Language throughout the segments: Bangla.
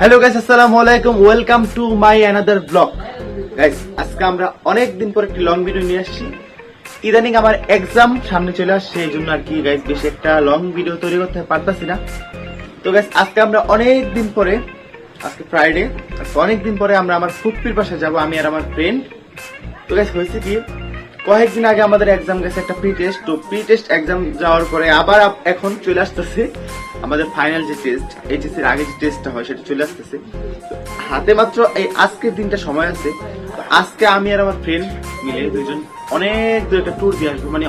হ্যালো গাইস আসসালামু আলাইকুম welcome to my another blog guys আজকে আমরা অনেক দিন পর একটি লং ভিডিও নিয়ে আসছি। ইদানিং আমার এক্সাম সামনে চলে আসছে, এই জন্য আর কি গাইস বেশি একটা লং ভিডিও তৈরি করতে পারতাছি না। তো গাইস আজকে আমরা অনেক দিন পরে, আজকে ফ্রাইডে অনেক দিন পরে আমরা আমার ফুটপির পাশে যাব, আমি আর আমার ফ্রেন্ড তো গাইস হয়েছে কি কয়েকদিন আগে আমাদের এক্সাম গেছে একটা প্রি টেস্ট তো প্রি টেস্ট এক্সাম যাওয়ার পরে আবার এখন চলে আসতেছে আমাদের ফাইনাল যে টেস্ট এইচএসসি এর আগে যে টেস্টটা হয় সেটা চলে আসতেছে। হাতে মাত্র এই আজকের দিনটা সময় আছে। আজকে আমি আর আমার ফ্রেন্ড মিলে দুইজন অনেক দূরে একটা ট্যুর দিয়ে আসব। মানে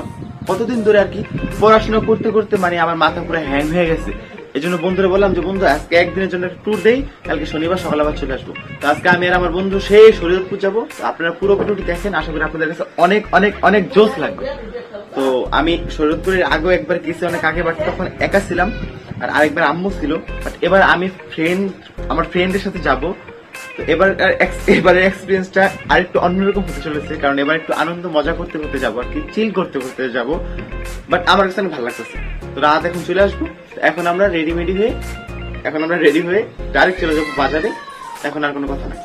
কতদিন ধরে আর কি পড়াশোনা করতে করতে মানে আমার মাথা পুরো হ্যাং হয়ে গেছে। এই জন্য বন্ধুরা বললাম যে, বন্ধু, আজকে একদিনের জন্য একটা ট্যুর দেই, কালকে শনিবার সকালে আবার চলে আসব। তো আজকে আমি আর আমার বন্ধু সেই শরীরপুর যাব। আপনারা পুরো ভিডিওটি দেখেন, আশা করি আপনাদের কাছে অনেক অনেক অনেক জোশ লাগবে। তো আমি শরীরপুরের আগেও একবার গেছি, অনেক আগে বাট তখন একা ছিলাম, আর আরেকবার আম্মু ছিল। বাট এবার আমি ফ্রেন্ড আমার ফ্রেন্ডের সাথে যাব। তো এবার এবারের এক্সপিরিয়েন্সটা আরেকটু অন্যরকম হতে চলেছে, কারণ এবার একটু আনন্দ, মজা করতে করতে যাব, আর কি চিল করতে করতে যাব। বাট আমার কাছে ভালো লাগতেছে। তো রাত এখন চলে আসব। এখন আমরা রেডিমেডি হয়ে, এখন আমরা রেডি হয়ে ডাইরেক্ট চলে যাব বাজারে, এখন আর কোনো কথা নাই।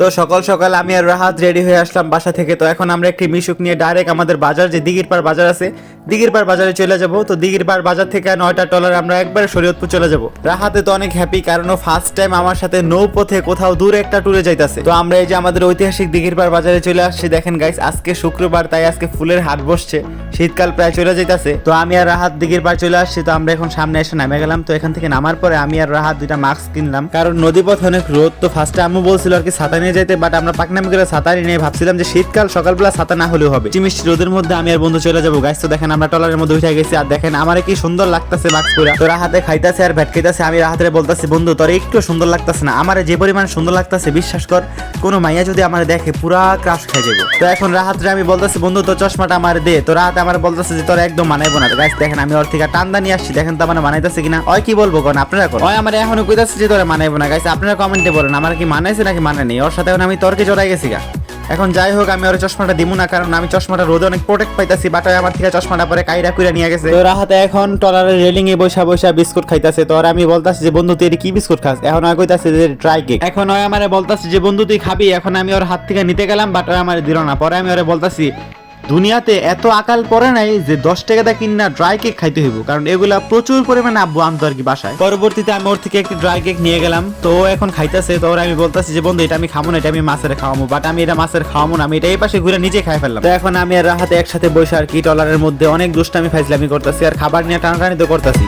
তো সকাল সকাল আমি আর রাহাত রেডি হয়ে আসলাম বাসা থেকে। তো এখন আমরা একটি মিশুক নিয়ে ডাইরেক্ট আমাদের বাজার, যে দিঘির পাড় বাজার আছে, দিঘির পাড় বাজারে চলে যাব। তো দিঘির পাড় বাজার থেকে নয়টা টলার আমরা একবার শরীয়তপুর চলে যাব। রাহাতে তো অনেক হ্যাপি কারণ ও ফার্স্ট টাইম আমার সাথে নৌপথে কোথাও দূরে একটা ট্যুরে যাইতাছে। তো আমরা এই যে আমাদের ঐতিহাসিক দিঘির পাড় বাজারে চলে আসছি, দেখেন গাইস আজকে শুক্রবার, তাই আজকে ফুলের হাট বসছে। শীতকাল প্রায় চলে যাইতাছে। তো আমি আর রাহাত দিঘির পাড় চলে আসছি, তো আমরা এখন সামনে এসে নামে গেলাম। তো এখান থেকে নামার পরে আমি আর রাহাত দুইটা মাস্ক কিনলাম। কারণ নদীপথ অনেক রোদ, তো ফার্স্টে আম্মু বলছিল আর কি ছাতা যেতে বাট আমরা পাকনামি করে ছাতা নিয়ে ভাবছিলাম যে শীতকাল, সকালবেলা ছাতা না হলেও হবে। মিষ্টি রোদের মধ্যে আমি আর বন্ধু চলে যাব। গাইস তো দেখেন আমরা টলারের মধ্যে উঠে গেছি, আর দেখেন আমার কি সুন্দর লাগতেছে মাস্ক পরে। তো রাহাতে খাইতেছে আর ভ্যাট খাইতেছে, আমি রাহাতে বলতেছি, বন্ধু, তোর একটু সুন্দর লাগতেছে না। আমার যে পরিমাণ সুন্দর লাগতেছে, বিশ্বাস কর, কোনো মাইয়া যদি আমার দেখে, পুরা ক্রাশ খেয়ে যাব তো এখন রাহাতরে আমি বলতেছি, বন্ধু, তোর চশমাটা আমার দে। তো রাহাত আমার বলতেছে যে, তোর একদম মানাইবো না। গাইস দেখেন আমি ওর থেকে টান্দা নিয়ে আসছি। দেখেন তো আমার মানাইতেছে কিনা। ওই কি বলব কোন, আপনারা ওই আমার এখনও কইতাছে যে তোরা মানাইবো না। গাইস আপনারা কমেন্টে বলেন, আমার কি মানাইছে নাকি মানে নেই? ওর সাথে এখন আমি তর্কে জড়াই গেছি গা। এখন যাই হোক, আমি ওর চশমাটা দিব না, কারণ আমি চশমাটা রোদে অনেক প্রোটেক্ট পাইতাছি বাট আমার থেকে চশমাটা পরে কাইরা কুইরা নিয়ে গেছে। তো রাহাতে এখন টলারের রেলিং এ বসা বসা বিস্কুট খাইতাছে, তো আর আমি বলতাছি যে, বন্ধু, তুই কি বিস্কুট খাস? এখন আর কইতাছে যে ট্রাই কেক এখন ওই আমারে বলতাছে যে, বন্ধু, তুই খাবি। এখন আমি ওর হাত থেকে নিতে গেলাম, বাট আমার দিল না। পরে আমি ওরে বলতাছি দুনিয়াতে এত আকাল পরে নাই যে দশ টাকা দা কিনা ড্রাই কেক খাইতে হইব, কারণ এগুলা প্রচুর পরিমাণে আব্বু আনতো আর কি বাসায়। পরবর্তীতে আমি ওর থেকে একটি ড্রাই কেক নিয়ে গেলাম। তো এখন খাইতেছে, তো আমি বলতেছি যে, বন্ধু, এটা আমি খাব না, এটা আমি মাছের খাওয়াবো বাট আমি এটা মাছের খাওয়াবো না। আমি এটা এই পাশে ঘুরে নিজে খাই ফেললাম। তো এখন আমি আর রাহাতে একসাথে বসে আর কি টলারের মধ্যে অনেক দুষ্টামি ফাইজলামি করতেছি আর খাবার নিয়ে টানাটানি তো করতেছি।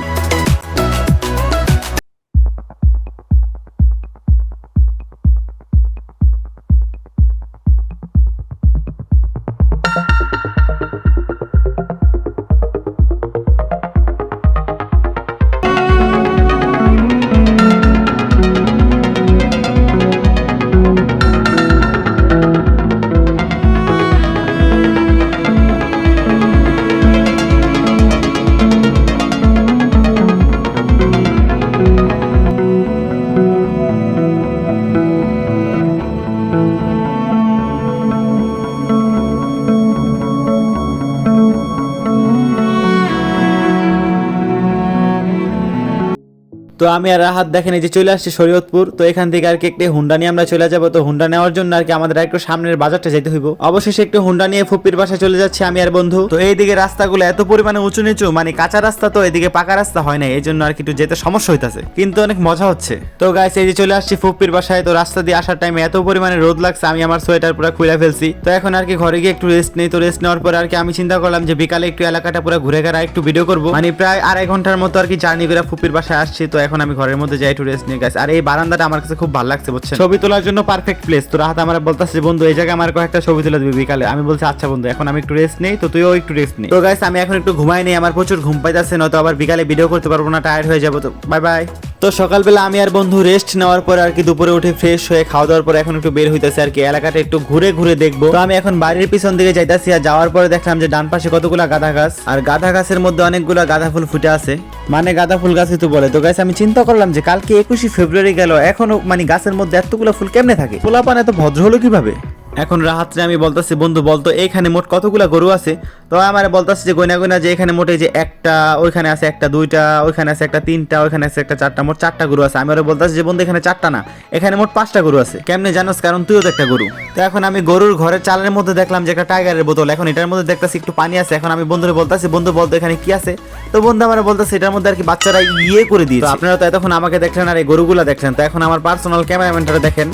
তো আমি আর রাহাত দেখেন এই যে চলে আসছি শরীয়তপুর, তো এখান থেকে আর কি একটি হুন্ডা নিয়ে আমরা চলে যাব। তো হুন্ডা নেওয়ার জন্য আর কি আমাদের একটু সামনের বাজারটা যেতে হইব। অবশেষে একটু হুন্ডা নিয়ে ফুপির বাসায় চলে যাচ্ছি আমি আর বন্ধু। তো এইদিকে রাস্তাগুলো এত পরিমাণে উঁচু নিচু মানে কাঁচা রাস্তা তো এদিকে পাকা রাস্তা হয় না এই জন্য আর কি একটু যেতে সমস্যা হইতাছে। কিন্তু অনেক মজা হচ্ছে। তো গাইস এই যে চলে আসছি ফুপির বাসায়, তো রাস্তা দিয়ে আসার টাইমে এত পরিমাণে রোদ লাগছে, আমি আমার সোয়েটার পুরো খুলে ফেলছি। তো এখন আর কি ঘরে গিয়ে একটু রেস্ট নেই, তো রেস্ট নেওয়ার পর আর কি আমি চিন্তা করলাম যে বিকালে একটু এলাকাটা পুরো ঘুরে ঘেরা একটু ভিডিও করব। মানে প্রায় আড়াই ঘণ্টার মতো আর কি জার্নি করে ফুপির বাসায় আসছি, তো এখন আমি ঘরের মধ্যে যাই একটু রেস্ট নিয়ে গেছি আর এই বারান্দাটা আমার কাছে খুব ভালো লাগছে বুঝছেন? ছবি তোলার জন্য পারফেক্ট প্লেস তো রাহাত আমার বলতেছে বন্ধু এই জায়গায় আমার কয়েকটা ছবি তুলে দিবি বিকালে। আমি বলছি আচ্ছা বন্ধু এখন আমি একটু রেস্ট নেই তো তুইও একটু রেস্ট নেই তো গাইস আমি এখন একটু ঘুমাই নেই আমার প্রচুর ঘুম পাইতেছে নয়তো আবার বিকালে ভিডিও করতে পারব না টায়ার্ড হয়ে যাব তো। বাই বাই তো সকালবেলা আমি আর বন্ধু রেস্ট নেওয়ার পর আর কি দুপুরে উঠে ফ্রেশ হয়ে খাওয়া দাওয়ার পর এখন একটু বের হইতেছে আর কি। এলাকাটা একটু ঘুরে ঘুরে দেখব। তো আমি এখন বাড়ির পিছন দিকে যাইতাছি আর যাওয়ার পরে দেখলাম যে ডান পাশে কতগুলা গাঁদা গাছ। আর গাঁদা গাছের মধ্যে অনেকগুলা গাঁদা ফুল ফুটে আছে। মানে গাঁদা ফুল গাছই তো বলে। তো গাছ আমি চিন্তা করলাম যে কালকে একুশে ফেব্রুয়ারি গেল। এখনও মানে গাছের মধ্যে এতগুলো ফুল কেমনে থাকে? পোলাপান এত ভদ্র হলো কীভাবে? এখন রাহাত্রে আমি বলতেছি, বন্ধু, বলতো এখানে মোট কতগুলা গরু আছে? তো আমার বলতেছে যে, গয়না গয়না, যে এখানে মোটে যে একটা, ওইখানে আছে একটা, দুইটা, ওইখানে আছে একটা, তিনটা, ওইখানে আছে একটা, চারটা, মোট চারটা গরু আছে। আমি ওরা বলতেছি যে, বন্ধু, এখানে চারটা না, এখানে মোট পাঁচটা গরু আছে। কেমনে জানোস? কারণ তুইও তো একটা গরু। তো এখন আমি গরুর ঘরের চালের মধ্যে দেখলাম যে, একটা টাইগারের বোতল। এখন এটার মধ্যে দেখতেছি একটু পানি আছে। এখন আমি বন্ধুরে বলতেছি, বন্ধু বলতো এখানে কি আছে? তো বন্ধু আমার বলতেছে, এটার মধ্যে আর কি বাচ্চারা ইয়ে করে দিয়েছে। আপনারা তো এতক্ষণ আমাকে দেখলেন আর এই গরুগুলা দেখলেন। তো এখন আমার পার্সোনাল ক্যামেরাম্যানটা দেখেন।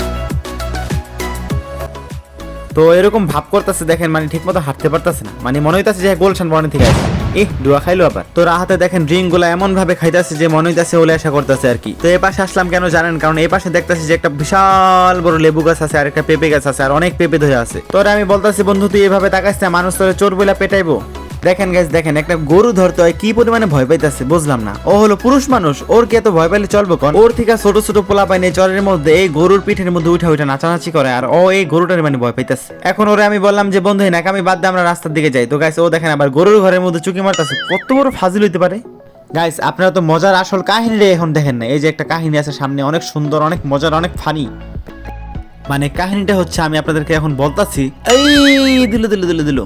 তো এরকম ভাব করতেছে, দেখেন মানে ঠিক মতো হাঁটতে পারতেছে না। মানে মনে হইতাছে যে গোলশান বনে থেকে আসে এহ ডুয়া খাইলো আবার। তো রাহাতে দেখেন ড্রিঙ্কগুলা এমন ভাবে খাইতেছে যে, মনে হইতাছে ওলে আশা করতেছে আর কি। তো এ পাশে আসলাম কেন জানেন? কারণ এ পাশে দেখতেছি যে, একটা বিশাল বড় লেবু গাছ আছে আর একটা পেঁপে গাছ আছে, আর অনেক পেঁপে ধরে আছে। তোরা আমি বলতেছি, বন্ধু, তুই এভাবে তাকাইছে মানুষ তোরে চোর বইলা পেটাইবো। দেখেন গাইস দেখেন, একটা গরু ধরতে হয়, কি পরিমাণে ভয় পাইতেছে, বুঝলাম না। ও হলো পুরুষ মানুষ, ওর কি এত ভয় পাইলে চলবো কোন? ওর থেকে ছোট ছোট পোলা পাইনি চরের মধ্যে এই গরুর পিঠের মধ্যে উঠা উঠা নাচানাচি করে, আর ও এই গরুটার মানে ভয় পাইতেছে। এখন ওরে আমি বললাম যে, বন্ধু নাকি আমি বাদ দিয়ে আমরা রাস্তার দিকে যাই। তো গাইস ও দেখেন আবার গরুর ঘরের মধ্যে চুকি মারতেছে, কত বড় ফাজিল হইতে পারে। গাইস আপনারা তো মজার আসল কাহিনীটা এখন দেখেন না, এই যে একটা কাহিনী আছে সামনে, অনেক সুন্দর, অনেক মজার, অনেক ফানি মানে কাহিনীটা হচ্ছে, আমি আপনাদেরকে এখন বলতাছি, এই, দিল দিল দিল দিল।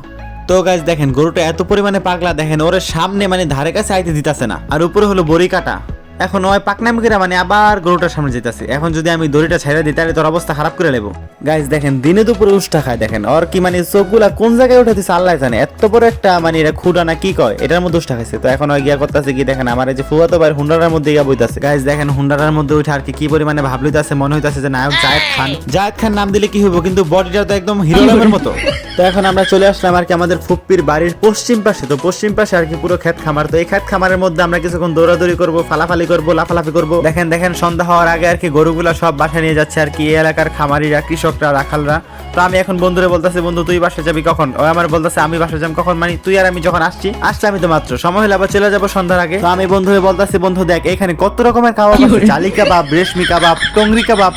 তো গাছ দেখেন, গরুটা এত পরিমাণে পাগলা, দেখেন, ওর সামনে মানে ধারে কাছে আইতে দিতাছে না। আর উপরে হলো বড়ি কাটা। এখন ওই পাকনামি করে মানে আবার গরুটার সামনে যেতেছে। এখন যদি আমি দড়িটা ছেড়ে দিই তাহলে তোর অবস্থা খারাপ করে নেব গাইজ দেখেন দিনে দুপুরে উষ্টা খায় দেখেন। ওর কি মানে চোখগুলা কোন জায়গায় উঠে দিচ্ছে আল্লাহ জানে। এত বড় একটা মানে এটা খুঁড়া না কি কয় এটার মধ্যে উষ্টা খাইছে। তো এখন ওই গিয়া করতেছে কি দেখেন আমার এই যে ফুয়াতো ভাই হুন্ডারার মধ্যে গিয়া বইতাছে। গাইজ দেখেন হুন্ডারার মধ্যে উঠে আর কি কি পরিমাণে ভাব লইতাছে মনে হইতাছে যে নায়ক জায়েদ খান। জায়েদ খান নাম দিলে কি হইব কিন্তু বডিটা তো একদম হিরো নামের মতো। তো এখন আমরা চলে আসলাম আর কি আমাদের ফুপ্পির বাড়ির পশ্চিম পাশে। তো পশ্চিম পাশে আর কি পুরো ক্ষেত খামার। তো এই ক্ষেত খামারের মধ্যে আমরা কিছুক্ষণ দৌড়াদৌড়ি করব ফালাফালি করব লাফালাফি করব। দেখেন দেখেন সন্ধ্যা হওয়ার আগে আর কি গরুগুলো সব বাসা নিয়ে যাচ্ছে আর কি এই এলাকার খামারিরা কৃষকরা রাখালরা। তো আমি এখন বন্ধুরে বলতেছি বন্ধু তুই বাসা যাবি কখন? ও আমার বলতেছে আমি বাসা যাব কখন? মানে তুই আর আমি যখন আসছি আসছে আমি তো মাত্র। সময় হলে আবার চলে যাব সন্ধ্যার আগে। তো আমি বন্ধুরে বলতেছি বন্ধু দেখ এখানে কত রকমের কাবাব আছে? জালি কাবাব রেশমি কাবাব টংরি কাবাব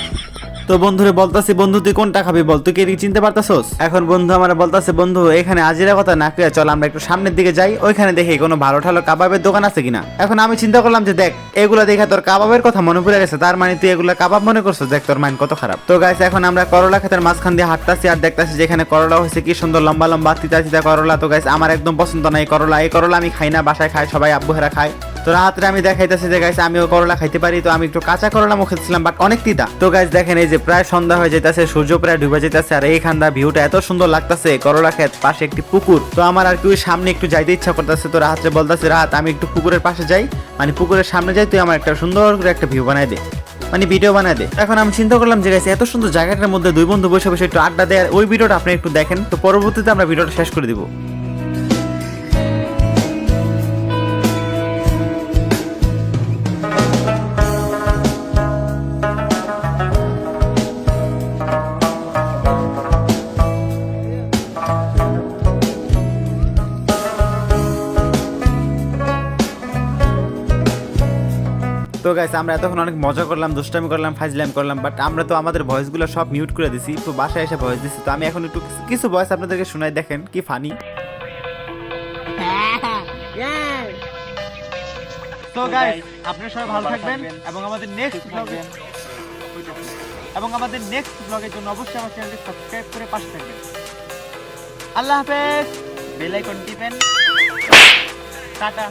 তো বন্ধুরে বলতাছি, বন্ধু, তুই কোনটা খাবি বল? তুই কি চিনতে পারতাছস? এখন বন্ধু আমার বলতাছে, বন্ধু, এখানে আজিরা কথা না কইয়া চল, আমরা একটু সামনের দিকে যাই, ওইখানে দেখি কোনো ভালো ঠালো কাবাবের দোকান আছে কিনা? এখন আমি চিন্তা করলাম যে, দেখ, এগুলো দেখে তোর কাবাবের কথা মনে পড়ে গেছে, তার মানে তুই এগুলো কাবাব মনে করছিস? দেখ, তোর মাইন্ড কত খারাপ। তো গাইস এখন আমরা করলা ক্ষেতের মাঝখান দিয়ে হাঁটতাছি আর দেখতাছি যেখানে করলা হয়েছে, কি সুন্দর লম্বা লম্বা তিতা তিতা করলা। তো গাইস আমার একদম পছন্দ না এই করলা এই করলা আমি খাই না, বাসায় খাই সবাই আব্বু আব্বুহেরা খায়। তো রাত্রে আমি দেখাইতেছি যে, গাইস, আমিও করলা খাইতে পারি। তো আমি একটু কাঁচা করলা মুখে দিচ্ছিলাম বাট অনেক তিতা। তো গাইস, দেখেন, এই যে প্রায় সন্ধ্যা হয়ে যেতেছে সূর্য প্রায় ডুবে যেতেছে আর এইখানটা ভিউটা এত সুন্দর লাগতেছে, করলা ক্ষেত পাশে একটি পুকুর। তো আমার আর কি ওই সামনে একটু যাইতে ইচ্ছা করতেছে, তো রাত্রে বলতেছে, রাত, আমি একটু পুকুরের পাশে যাই। মানে পুকুরের সামনে যাই, তুই আমার একটা সুন্দর করে একটা ভিউ বানাই দে। মানে ভিডিও বানায় দে। এখন আমি চিন্তা করলাম যে, গাইস, এত সুন্দর জায়গাটার মধ্যে দুই বন্ধু বসে বসে একটু আড্ডা দেয়। আর ওই ভিডিওটা আপনি একটু দেখেন, তো পরবর্তীতে আমরা ভিডিওটা শেষ করে দিব। তো গাইস আমরা এতক্ষণ অনেক মজা করলাম, দুষ্টামি করলাম ফাজলাম করলাম বাট আমরা তো আমাদের ভয়েসগুলো সব মিউট করে দিছি, তো বাসায় এসে ভয়েস দিছি, তো আমি এখন একটু কিছু- ভয়েস আপনাদেরকে শোনাই, দেখেন কি ফানি তো গাইস আপনারা সবাই ভালো থাকবেন, এবং আমাদের নেক্সট ব্লগে এবং আমাদের নেক্সট ব্লগের জন্য অবশ্যই আমার চ্যানেলটি সাবস্ক্রাইব করে পাশে থাকবেন। আল্লাহ হাফেজ। বেল আইকন টিপেন। টাটা।